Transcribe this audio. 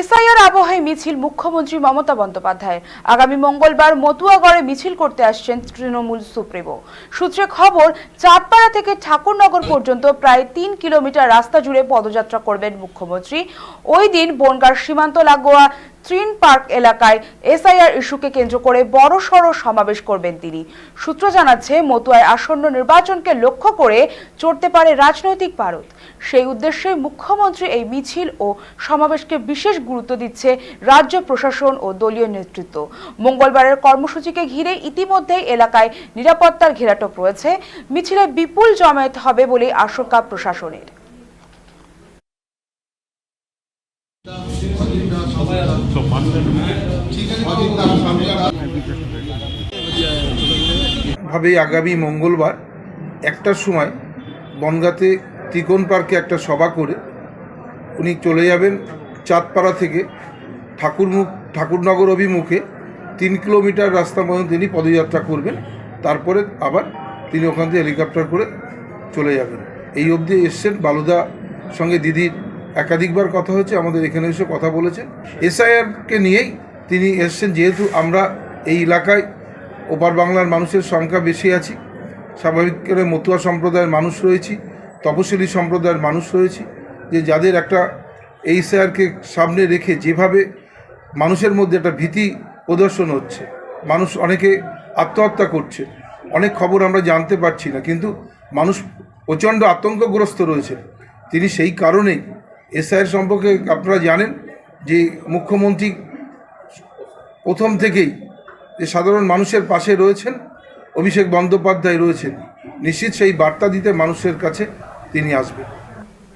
SIR আবহে মিছিল মুখ্যমন্ত্রী মমতা বন্দ্যোপাধ্যায় আগামী মঙ্গলবার মতুয়াগড়ে মিছিল করতে আসছেন তৃণমূল সুপ্রিমো। সূত্রে খবর, চাঁদপাড়া থেকে ঠাকুরনগর পর্যন্ত প্রায় তিন কিলোমিটার রাস্তা জুড়ে পদযাত্রা করবেন মুখ্যমন্ত্রী। ওই দিন বনগার সীমান্ত লাগোয়া ট্রিন পার্ক এলাকায় এসআইআর ইস্যুকে কেন্দ্র করে বড় সড় সমাবেশ করবেন তিনি। সূত্র জানাচ্ছে, মতুয়ায় আসন্ন নির্বাচনকে লক্ষ্য করে চড়তে পারে রাজনৈতিক পারদ। সেই উদ্দেশ্যে মুখ্যমন্ত্রী এই মিছিল ও সমাবেশকে বিশেষ গুরুত্ব দিচ্ছে রাজ্য প্রশাসন ও দলীয় নেতৃত্ব। মঙ্গলবারের কর্মসূচিকে ঘিরে ইতিমধ্যেই এলাকায় নিরাপত্তার ঘেরাটোপ রয়েছে। মিছিলে বিপুল জমায়েত হবে বলে আশঙ্কা প্রশাসনের। ভাবে আগামী মঙ্গলবার একটার সময় বনগাঁতে ত্রিকোণ পার্কে একটা সভা করে উনি চলে যাবেন চাঁদপাড়া থেকে ঠাকুরমুখ, ঠাকুরনগর অভিমুখে তিন কিলোমিটার রাস্তা পর্যন্ত তিনি পদযাত্রা করবেন। তারপরে আবার তিনি ওখান থেকে হেলিকপ্টার করে চলে যাবেন। এই অবধি এসছেন বালুদা সঙ্গে দিদির একাধিকবার কথা হয়েছে, আমাদের এখানে এসে কথা বলেছেন। এসআইআরকে নিয়েই তিনি এসছেন, যেহেতু আমরা এই এলাকায় ওপার বাংলার মানুষের সংখ্যা বেশি আছি, স্বাভাবিক করে মতুয়া সম্প্রদায়ের মানুষ রয়েছি, তপশিলি সম্প্রদায়ের মানুষ রয়েছি, যে যাদের একটা এই স্যারকে সামনে রেখে যেভাবে মানুষের মধ্যে একটা ভীতি প্রদর্শন হচ্ছে, মানুষ অনেকে আত্মহত্যা করছে, অনেক খবর আমরা জানতে পারছি না, কিন্তু মানুষ প্রচণ্ড আতঙ্কগ্রস্ত রয়েছে। তিনি সেই কারণেই এসআইয়ের সম্পর্কে আপনারা জানেন যে মুখ্যমন্ত্রী প্রথম থেকেই যে সাধারণ মানুষের পাশে রয়েছেন, অভিষেক বন্দ্যোপাধ্যায় রয়েছেন। নিশ্চিত সেই বার্তা দিতে মানুষের কাছে তিনি আসবেন।